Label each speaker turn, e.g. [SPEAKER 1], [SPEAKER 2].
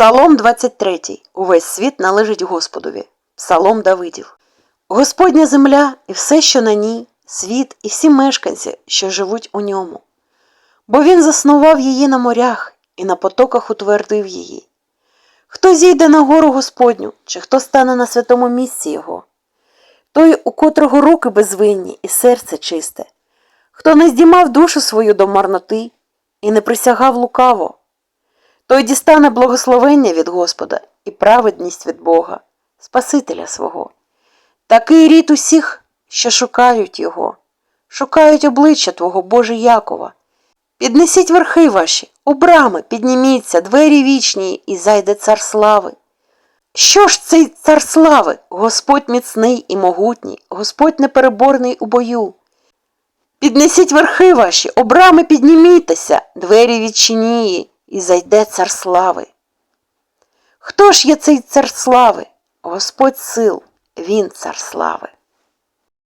[SPEAKER 1] Псалом 23. Увесь світ належить Господові. Псалом Давидів. Господня земля і все, що на ній, світ і всі мешканці, що живуть у ньому. Бо він заснував її на морях і на потоках утвердив її. Хто зійде на гору Господню, чи хто стане на святому місці Його? Той, у котрого руки безвинні і серце чисте, хто не здіймав душу свою до марноти і не присягав лукаво, той дістане благословення від Господа і праведність від Бога, Спасителя свого. Такий рід усіх, що шукають Його, шукають обличчя Твого Боже Якова. Піднесіть верхи ваші, у брами, підніміться, двері вічні, і зайде цар слави. Що ж цей цар слави? Господь міцний і могутній, Господь непереборний у бою. Піднесіть верхи ваші, обрами піднімітеся, двері відчиніє, і зайде цар слави. Хто ж є цей цар слави? Господь сил, він цар слави.